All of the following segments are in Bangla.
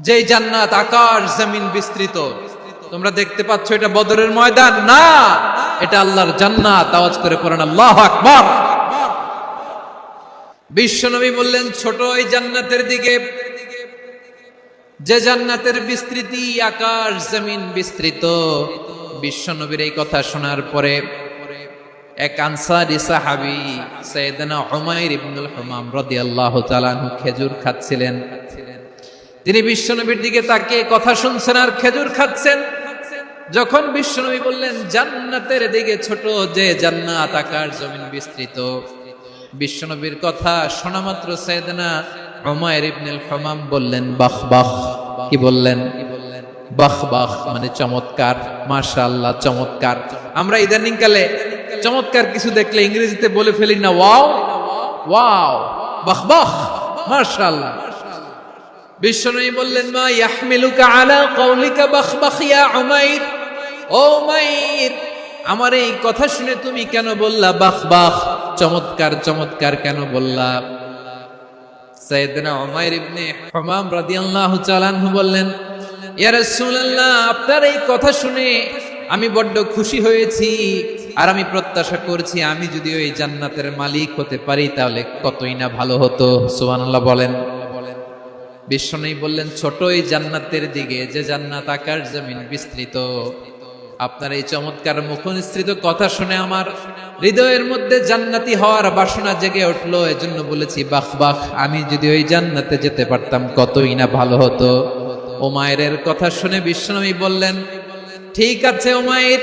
যেই জান্নাত আকাশ, জমিন বিস্তৃত। তোমরা দেখতে পাচ্ছ এটা বদরের ময়দান। না, এটা আল্লাহর জান্নাত। আওয়াজ করে পড়েন, আল্লাহ আকবার। বিশ্বনবী বললেন, ছোট এই জান্নাতের দিকে। যে জান্নাতের বিস্তৃতি আকাশ, জমিন বিস্তৃত। বিশ্বনবীর এই কথা শোনার পরে এক আনসারি সাহাবি সৈয়দনা উমাইর ইবনুল হুমাম রাদিয়াল্লাহু তাআলা খেজুর খাচ্ছিলেন। তিনি বিশ্বনবীর দিকে তাকিয়ে কথা শুনছেন আর খেজুর খাচ্ছেন। যখন বিশ্বনবী বললেন, জান্নাতের দিকে ছোট যে জান্নাত আকাশ জমিন বিস্তৃত। বিশ্বনবীর কথা শোনা মাত্র সৈয়দনা উমাইর ইবনুল হুমাম বললেন, বাহ বাহ। কি বললেন? বাহ বাহ। মানে চমৎকার। মাশাআল্লাহ, চমৎকার। আমরা ইদানিং কালে চমৎকার কিছু দেখলে ইংরেজিতে বলে ফেলি না, ওয়াও। ওয়াও। বাহ বাহ। মাশাআল্লাহ। বিশ্বনবী বললেন, মা ইয়াহমিলুকা আলা কওলিকা বাখ বাখ ইয়া উমাইর? ও উমাইর, আমার এই কথা শুনে তুমি কেন বললা বাখ বাখ চমৎকার চমৎকার কেন বললা? সাইয়েদনা উমাইর ইবনে হুমাম রাদিয়াল্লাহু তাআলা আনহু বললেন, ইয়া রাসূলুল্লাহ, আপনার এই কথা শুনে আমি বড্ড খুশি হয়েছি আর আমি প্রত্যাশা করছি আমি যদি ওই জান্নাতের মালিক হতে পারি তাহলে কতই না ভালো হতো। সুবহানাল্লাহ বলেন। বিশ্বনবী বললেন ছোট এই জান্নাতের দিকে, যে জান্নাত আকার জমিন বিস্তৃত। আপনার এই চমৎকার মুখনিসৃত কথা শুনে আমার হৃদয়ের মধ্যে জান্নাতি হওয়ার বাসনা জেগে উঠল। এজন্য বলেছি, বাহ বাহ, আমি যদি ওই জান্নাতে যেতে পারতাম, কতই না ভালো হতো। ওমায়ের কথা শুনে বিশ্বনবী বললেন, ঠিক আছে, ওমায়ের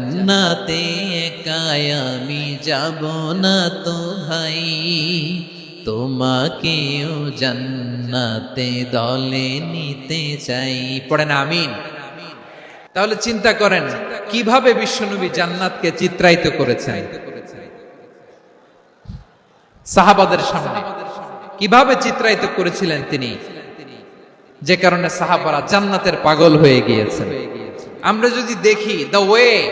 জান্নাতে একা আমি যাব না তো ভাই। তোমাকেও জান্নাতে দলে নিতে চাই। পড়েন আমিন। তাহলে চিন্তা করেন, কীভাবে বিশ্বনবী জান্নাতকে চিত্রায়িত করেছেন? সাহাবাদের সামনে। কীভাবে চিত্রায়িত করেছিলেন তিনি? যে কারণে সাহাবারা জান্নাতের পাগল হয়ে গিয়েছেন। আমরা যদি দেখি the way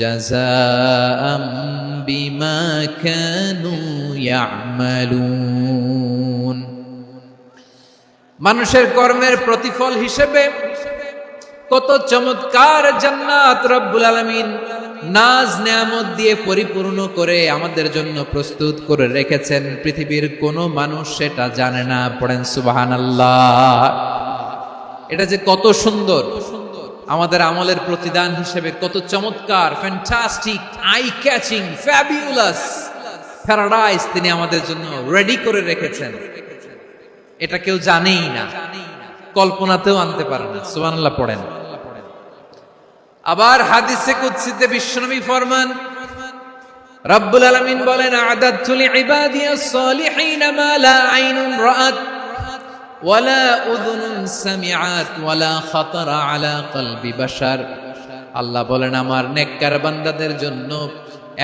জাযাআম বিমা কানু ইয়া'মালুন মানুষের কর্মের প্রতিফল হিসেবে কত চমৎকার জান্নাত রব্বুল আলামিন নাজ নেয়ামত দিয়ে পরিপূর্ণ করে আমাদের জন্য প্রস্তুত করে রেখেছেন। পৃথিবীর কোনো মানুষ সেটা জানে না, পড়েন সুবহানাল্লাহ। এটা যে কত সুন্দর। আমাদের আমলের প্রতিদান হিসেবে কত চমৎকার fantastic eye catching fabulous paradise তিনি আমাদের জন্য রেডি করে রেখেছেন। এটা কেউ জানেই না, কল্পনাতেও আনতে পারে না, সুবহানাল্লাহ পড়েন। আবার হাদিসে কুদসিতে বিশ্বনবী ফরমান, রব্বুল আলামিন বলেন আদাতু লিইবাদিয়াস সালিহিন মা লা আইনুন রাআত। ওয়ালা উযুনুন সামিআত ওয়ালা খাতারা আলা কলবি বাশার। আল্লাহ বলেন, আমার নেককার বান্দাদের জন্য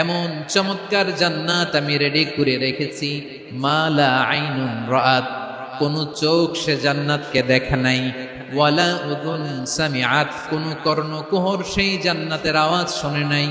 এমন চমৎকার জান্নাত আমি রেডি করে রেখেছি। মালা আইনুন রাআত, কোন চোখ সে জান্নাতকে দেখে নাই। ওয়ালা উদুন সামিআত, কোন কর্ণকুহর সেই জান্নাতের আওয়াজ শোনে নাই।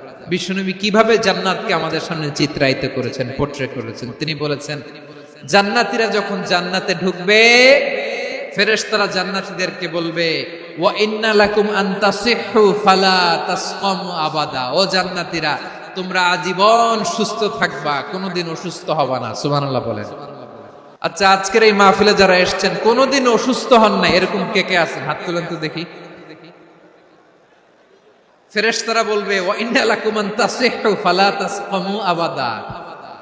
বিশ্বনবী কীভাবে জান্নাতকে আমাদের সামনে চিত্রায়িত করেছেন পোট্রে করেছেন? তিনি বলেছেন, জান্নাতীরা যখন জান্নাতে ঢুকবে, ফেরেশতারা জান্নাতীদেরকে বলবে আবাদা। ও তোমরা আজীবন সুস্থ থাকবা, কোনোদিন অসুস্থ হবা না। সুবহানাল্লাহ বলেন। আচ্ছা আজকের এই মাহফিলে যারা এসেছেন, কোনোদিন অসুস্থ হন না এরকম কে কে আছেন? হাত তুলেন তো দেখি। ফেরেশতারা বলবে ফালা তাসকামু আবাদা।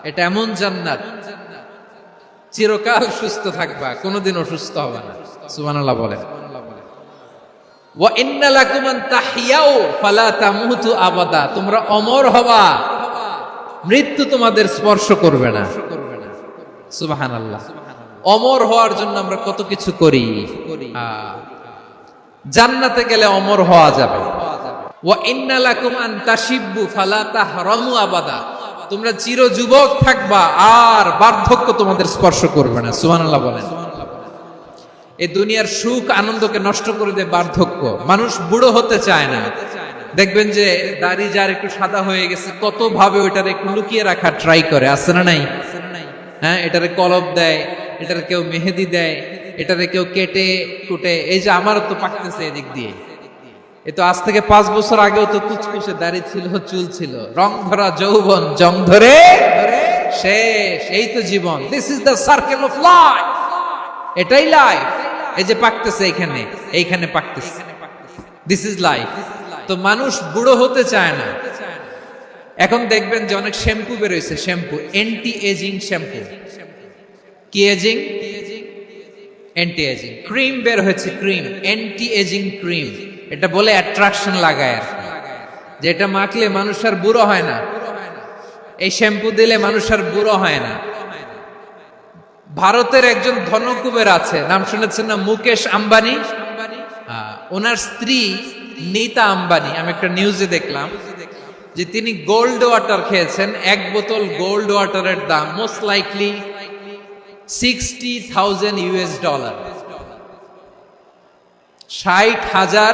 এটা এমন জান্নাত, চিরকাল সুস্থ থাকবা কোনোদিন অসুস্থ হবে না। সুবহানাল্লাহ বলেন। আবাদা। তোমরা অমর হবা, মৃত্যু তোমাদের স্পর্শ করবে না। সুবাহান সুবহানাল্লাহ। অমর হওয়ার জন্য আমরা কত কিছু করি। জান্নাতে গেলে অমর হওয়া যাবে। তোমরা চির যুবক থাকবা, আর বার্ধক্য তোমাদের স্পর্শ করবে না। সুবহানাল্লাহ বলেন। এই দুনিয়ার সুখ আনন্দকে নষ্ট করে দেয় বার্ধক্য। মানুষ বুড়ো হতে চায় না। দেখবেন যে দাড়ি যার একটু সাদা হয়ে গেছে কত ভাবে ওইটার একটু লুকিয়ে রাখা ট্রাই করে। আছে না নাই? হ্যাঁ এটারে কলব দেয়, এটারে কেউ মেহেদি দেয়, এটারে কেউ কেটে কুটে। এই যে আমারও তো পাকতেছে এদিক দিয়ে। এ তো আজ থেকে পাঁচ বছর আগেও তো কুচকুচে দাড়ি ছিল, চুল ছিল। রং ধরা যৌবন, জং ধরে শেষ। এই তো জীবন। This is the circle of life এটাই লাইফ এই যে পাকতেছে এইখানে এইখানে পাকতেছে। দিস ইজ লাইফ তো মানুষ বুড়ো হতে চায় না। এখন দেখবেন যে অনেক শ্যাম্পু বেরোয়েছে শ্যাম্পু। Anti ageing shampoo. কি এজিং অ্যান্টি এজিং ক্রিম বের হয়েছে ক্রিম অ্যান্টি এজিং ক্রিম এটা বলে অ্যাট্রাকশন লাগায় আর। যে এটা মাখলে মানুষ আর বুড়ো হয় না। এই শ্যাম্পু দিলে মানুষ আর বুড়ো হয় না। ভারতের একজন ধনকুবের আছে, নাম শুনেছেন না? মুকেশ আম্বানি? ওনার স্ত্রী নীতা আম্বানি। আমি একটা নিউজে দেখলাম যে তিনি গোল্ড ওয়াটার খেয়েছেন, এক বোতল গোল্ড ওয়াটারের দাম most likely sixty thousand US dollar ষাট হাজার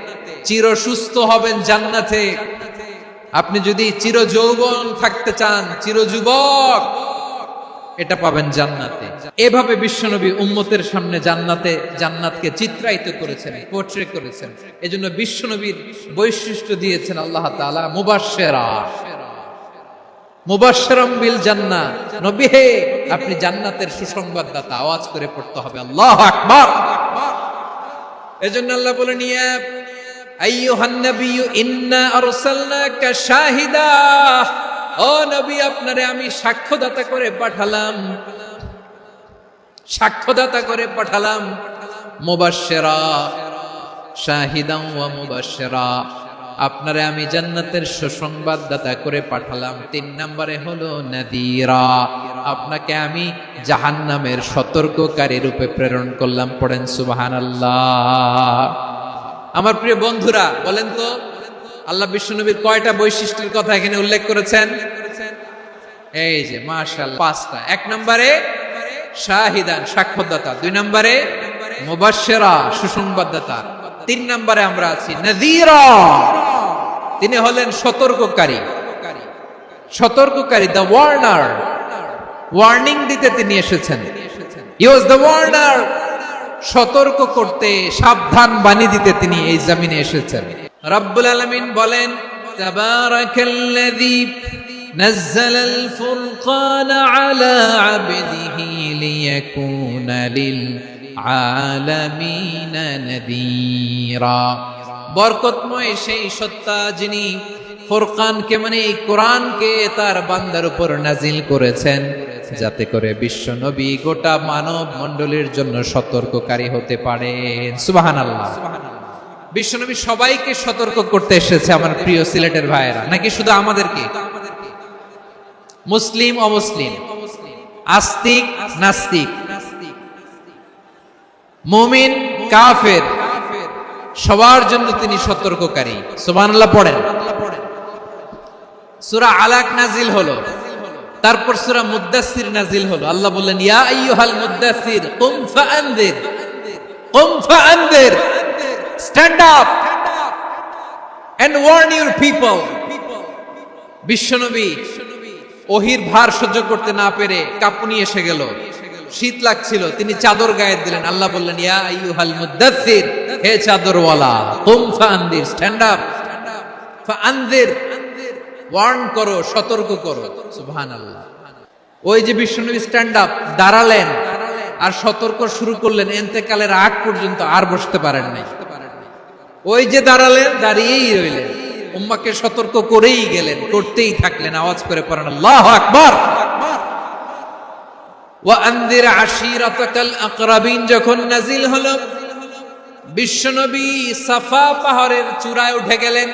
চির সুস্থ হবেন জান্নাতে। আপনি যদি চির যৌবন থাকতে চান, চির যুবক, এটা পাবেন জান্নাতে। এভাবে বিশ্বনবী উম্মতের সামনে জান্নাতে, জান্নাতকে চিত্রায়িত করেছেন পোর্ট্রে করেছেন। এজন্য বিশ্বনবীর বৈশিষ্ট্য দিয়েছেন আল্লাহ তাআলা, মুবাশশিরা। মুবাশশিরাম বিল জান্নাহ নবী হে, আপনি জান্নাতের সুসংবাদদাতা, আওয়াজ করে পড়তে হবে। আল্লাহু আকবার। এজন্য আল্লাহ বলেন, ইয়া নবী, আপনারে আমি সাক্ষ্যদাতা করে পাঠালাম। সাক্ষ্যদাতা করে পাঠালাম। মুবাশশিরা, শাহিদান ওয়া মুবাশশিরা। আপনারে আমি জান্নাতের সুসংবাদদাতা করে পাঠালাম। তিন নম্বরে হলো নাদিরা। আপনাকে আমি জাহান্নামের সতর্ককারী রূপে প্রেরণ করলাম। পড়েন সুবহানাল্লাহ। আমার প্রিয় বন্ধুরা, বলেন তো, আল্লাহ বিশ্বনবীর কয়টা বৈশিষ্ট্যের কথা এখানে উল্লেখ করেছেন? এই যে মাশাল পাঁচটা। এক নম্বরে, শাহিদান, সাক্ষ্যদাতা। দুই নম্বরে, মুবাশশিরা, সুসংবাদদাতা। তিন নম্বরে আমরা আছি, নাযীরা। তিনি হলেন সতর্ককারী। সতর্ককারী, দ্য ওয়ার্নার। ওয়ার্নিং দিতে তিনি এসেছেন। ওয়াজ দ্য ওয়ার্নার সতর্ক করতে সাবধান বাণী দিতে তিনি এই জমিনে এসেছেন রব্বুল আলামিন বলেন তাবারাকাল্লাযী نزل الفرقان على عبده ليكون للعالمين نذيرا বরকতময় সেই সত্তা যিনি ফুরকানকে মানে এই কোরআনকে তার বান্দার উপর নাজিল করেছেন, যাতে করে বিশ্ব নবী গোটা মানব মণ্ডলীর জন্য সতর্ককারী হতে পারেন সুবাহান আল্লাহ বিশ্বনবী সবাইকে সতর্ক করতে এসেছে আমার প্রিয় সিলেটের ভাইয়েরা। নাকি শুধু আমাদেরকে? মুসলিম, অমুসলিম? আস্তিক, নাস্তিক? মুমিন, কাফের? সবার জন্য তিনি সতর্ককারী। সুবহানাল্লাহ, পড়েন। সূরা আলাক নাজিল হলো। তারপর সূরা মুদ্দাসির নাজিল হলো। আল্লাহ বললেন, ইয়া আইয়ুহাল মুদ্দাসির কুম ফাআনদির। কুম ফাআনদির। Stand up and warn your people বিশ্বনবী ওহির ভার সহ্য করতে না পেরে কাঁপুনি এসে গেল। শীত লাগছিল, তিনি চাদর গায়ে দিলেন। আল্লাহ বললেন, ইয়া আইয়ুহাল মুদ্দাসির হে চাদরওয়ালা, কুম ফাআনদির স্ট্যান্ড আপ ফাআনদির ওয়ার্ন করো, সতর্ক করো। সুবহানাল্লাহ। ওই যে বিশ্বনবী স্ট্যান্ড আপ দাঁড়ালেন। আর সতর্ক শুরু করলেন, এন্তেকালের আগ পর্যন্ত আর বসতে পারেন নাই। ওই যে দাঁড়ালেন, দাঁড়িয়েই রইলেন। উম্মাকে সতর্ক করেই গেলেন, করতেই থাকলেন, আওয়াজ করে পড়েন, আল্লাহ আকবার! ওয়ান্দির আশিরাতাকাল আকরাবিন, যখন নাজিল হলো বিশ্বনবী সাফা পাহাড়ের চূড়ায় উঠে গেলেন।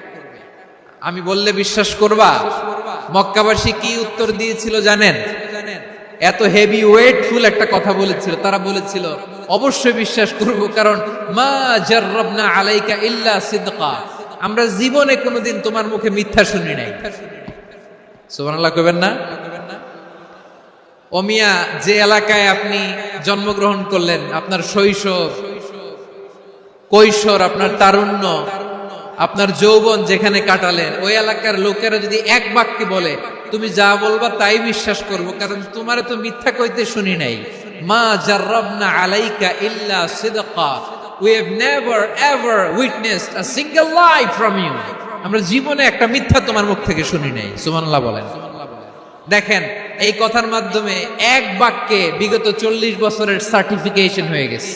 আমি বললে বিশ্বাস করবা? মক্কাবাসী কি উত্তর দিয়েছিল জানেন? এত হেভি ওয়েটফুল একটা কথা বলেছিল। তারা বলেছিল, অবশ্যই বিশ্বাস করব, কারণ মা জাররাবনা আলাইকা ইল্লা সিদকা। আমরা জীবনে কোনোদিন তোমার মুখে মিথ্যা শুনি নাই। সুবহানাল্লাহ কইবেন না? অমিয়া যে এলাকায় আপনি জন্মগ্রহণ করলেন, আপনার শৈশব, কৈশোর, আপনার তারুণ্য আপনার যৌবন যেখানে কাটালেন, ওই এলাকার লোকেরা যদি এক বাক্যে বলে, তুমি যা বলবা তাই বিশ্বাস করব, কারণ তোমার তো মিথ্যা কইতে শুনি নাই। মা জাররাবনা আলাইকা ইল্লা সিদকা। We have never ever witnessed a single lie from you আমরা জীবনে একটা মিথ্যা তোমার মুখ থেকে শুনি নাই। সুবহানাল্লাহ বলেন। দেখেন, এই কথার মাধ্যমে এক বাক্যে বিগত চল্লিশ বছরের সার্টিফিকেশন হয়ে গেছে।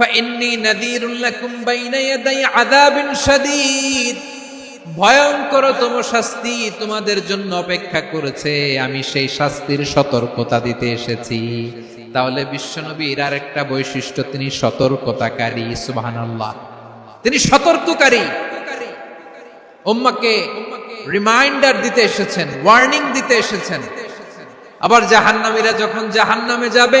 فإني نذير لكم بين يدي عذاب شديد ভয়ঙ্করতম শাস্তি তোমাদের জন্য অপেক্ষা করেছে আমি সেই শাস্তির সতর্কতা দিতে এসেছি তাহলে বিশ্বনবীর আর একটা বৈশিষ্ট্য তিনি সতর্কতাকারী সুবহানাল্লাহ তিনি সতর্ককারী উম্মাকে রিমাইন্ডার দিতে এসেছেন ওয়ার্নিং দিতে এসেছেন আবার জাহান্নামীরা যখন জাহান্নামে যাবে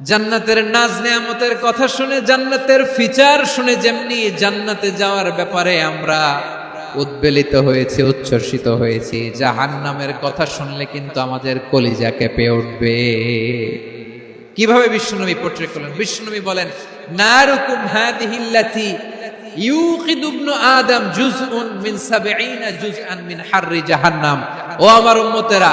জান্নাতের নাজ নেয়ামতের কথা শুনে, জান্নাতের ফিচার শুনে যেমনি জান্নাতে যাওয়ার ব্যাপারে আমরা উদ্বেলিত হয়েছে, উচ্ছ্বসিত হয়েছি, জাহান্নামের কথা শুনলে কিন্তু আমাদের কলিজা কেঁপে উঠবে। কীভাবে বিশ্বনবী পোট্রে করলেন? বিশ্বনবী বলেন, নারুকুম হাদিহিল্লাতি ইউকিদু ইবনু আদম জুজউন মিন 70 জুজআন মিন হাররি জাহান্নাম। ও আমার উম্মতেরা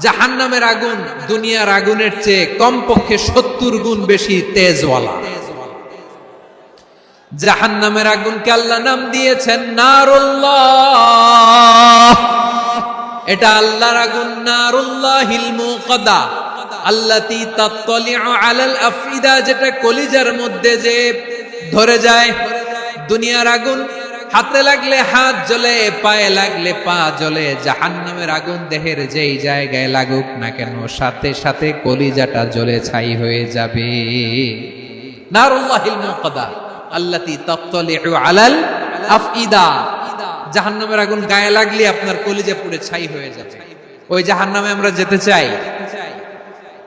জাহান্নামের আগুন দুনিয়ার আগুনের চেয়ে কমপক্ষে সত্তর গুণ বেশি তেজওয়ালা। জাহান্নামের আগুনকে আল্লাহ নাম দিয়েছেন নারুল্লাহ। এটা আল্লাহর আগুন নারুল্লাহিল মুকাদা। আল্লাতি তাত্তালিউ আলাল আফিদা যেটা কলিজার মধ্যে যে ধরে যায়। দুনিয়ার আগুন হাতে লাগলে হাত জ্বলে, পায়ে লাগলে পা জ্বলে, জাহান্নামের আগুন দেহের যেই জায়গায় লাগুক না কেন, সাথে সাথে কলিজাটা জ্বলে ছাই হয়ে যাবে। নারুল্লাহিল মুকাদা আল্লাতি তাত্তালিউ আলাল আফইদা। জাহান্নামের আগুন গায়ে লাগলে আপনার কলিজা পুড়ে ছাই হয়ে যাবে। ওই জাহান্নামে আমরা যেতে চাই।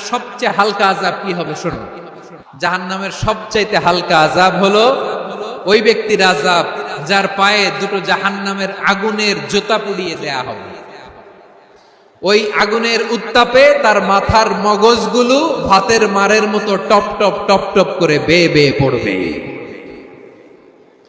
সবচেয়ে হালকা আযাব কি হবে শুনুন। জাহান্নামের সবচাইতে হালকা আযাব হলো ওই ব্যক্তির যার পায়ে দুটো জাহান্নামের আগুনের জুতা পুড়িয়ে দেয়া হবে। ওই আগুনের উত্তাপে তার মাথার মগজগুলো ভাতের মারের মতো টপ টপ টপ টপ করে বেয়ে বেয়ে পড়বে।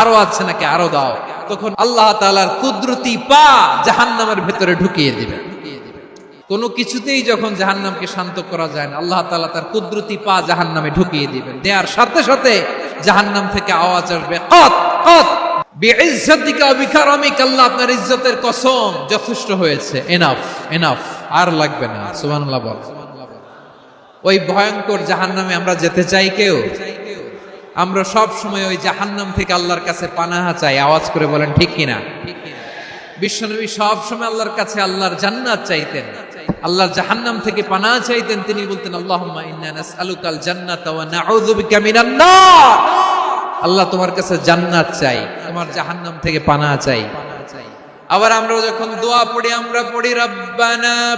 আরও আছে নাকি আরও দাও। তখন আল্লাহ তাআলার কুদরতি পা জাহান্নামের ভেতরে ঢুকিয়ে দিবে। কোনো কিছুতেই যখন জাহান্নামকে শান্ত করা যায় না, আল্লাহ তাআলা তার কুদরতি পা জাহান্নামে ঢুকিয়ে দিবেন। দেওয়ার সাথে সাথে জাহান্নাম থেকে আওয়াজ আসবে, কত কত, বিইজ্জতিকা ওয়া আল্লাহ আপনার ইজ্জতের কসম, যথেষ্ট হয়েছে এনাফ এনাফ আর লাগবে না। সুবহানাল্লাহ বল। ওই ভয়ঙ্কর জাহান্নামে আমরা যেতে চাই কেউ? আমরা সব সময় ওই জাহান্নাম থেকে আল্লাহর কাছে পানাহা চাই। আওয়াজ করে বলেন, ঠিক কিনা? বিশ্বনবী সব সময় আল্লাহর কাছে আল্লাহর জান্নাত চাইতেন। আল্লাহর জাহান্নাম থেকে পানাহা চাইতেন। তিনি বলতেন, আল্লাহুম্মা ইন্না নাসআলুকাল জান্নাতা ওয়া নাউযু বিকা মিনান নার। আল্লাহ তোমার কাছে জান্নাত চাই, তোমার জাহান্নাম থেকে পানাহা চাই। আবার আমরা যখন দোয়া পড়ি, আমরা পড়ি, রব্বানা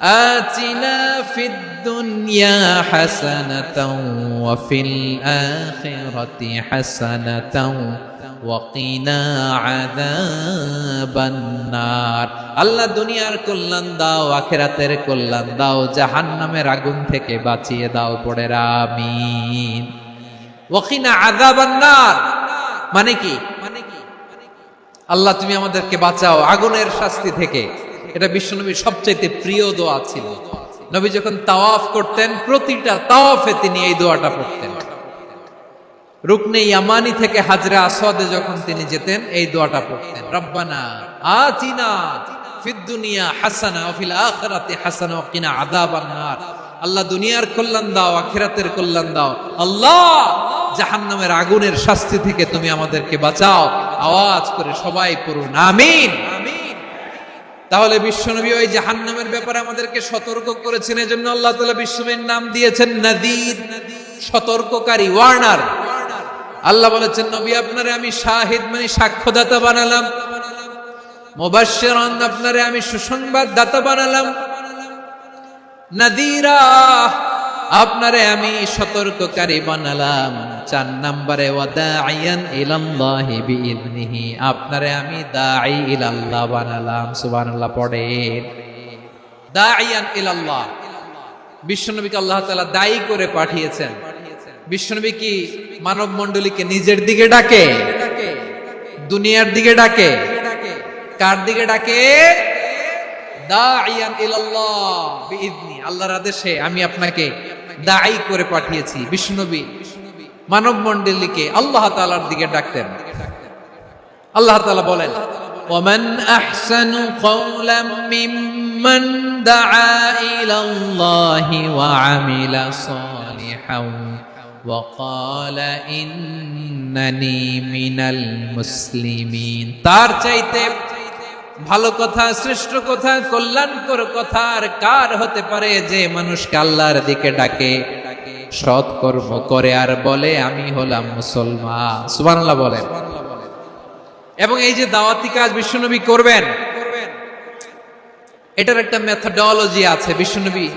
آتنا في الدنيا حسنة وفي الآخرة حسنة وقنا عذاب النار আল্লাহ দুনিয়ার কল্যাণ দাও আখেরাতের কল্যাণ দাও জাহান্নামের আগুন থেকে বাঁচিয়ে দাও পড়ে আমিন ওয়াকিনা আযাবান নার মানে কি মানে কি আল্লাহ তুমি আমাদেরকে বাঁচাও আগুনের শাস্তি থেকে এটা বিশ্বনবীর সবচাইতে প্রিয় দোয়া ছিল। নবী যখন তাওয়াফ করতেন, প্রতিটা তাওয়াফে তিনি এই দোয়াটা পড়তেন। রুকনে ইয়ামানি থেকে হাজরা যখন তিনি যেতেন, এই দোয়াটা পড়তেন। রব্বানা ফিদ দুনিয়া হাসানা হাসানা আল্লাহ দুনিয়ার কল্যাণ দাও, আখিরাতের কল্যাণ দাও। আল্লাহ জাহান্নামের আগুনের শাস্তি থেকে তুমি আমাদেরকে বাঁচাও। আওয়াজ করে সবাই পড়ুন, আমিন। তাহলে বিশ্বনবী ওই জাহান্নামের ব্যাপারে আমাদেরকে সতর্ক করেছেন, এজন্য আল্লাহ তালা বিশ্বনবীর নাম দিয়েছেন নাদির, সতর্ককারী, ওয়ার্নার। আল্লাহ বলেছেন, নবী, আপনারে আমি শাহিদ মানে সাক্ষ্যদাতা বানালাম। মুবাশশিরান, আপনারে আমি সুসংবাদ দাতা বানালাম। নাদিরা আপনারে আমি সতর্ককারী বানালাম। চার নম্বরে আপনারে আমি দাঈ ইলাল্লাহ বানালাম। সুবহানাল্লাহ পড়ে দাইয়ান ইলাল্লাহ। বিশ্বনবীকে আল্লাহ তাআলা দায়ী করে পাঠিয়েছেন। বিশ্বনবী কি মানব মণ্ডলীকে নিজের দিকে ডাকে? দুনিয়ার দিকে ডাকে? কার দিকে ডাকে? আল্লাহর আদেশে আমি আপনাকে দায়ী করে পাঠিয়েছি বিষ্ণুনবী মানব মণ্ডলীকে আল্লাহ তাআলার দিকে ডাকতেন আল্লাহ তাআলা বলেন ومن أحسن قولا ممن دعا إلى الله وعمل صالحا وقال إنني من المسلمين তার চাইতে ভালো কথা, শ্রেষ্ঠ কথা, কল্যাণকর কথা আর কার হতে পারে যে মানুষকে আল্লাহর দিকে ডাকে? সৎ কর্ম করে আর বলে, আমি হলাম মুসলমান। সুবহানাল্লাহ বলেন। এবং এই যে দাওয়াতি কাজ বিশ্বনবী করবেন, এটার একটা মেথডোলজি আছে বিশ্বনবী।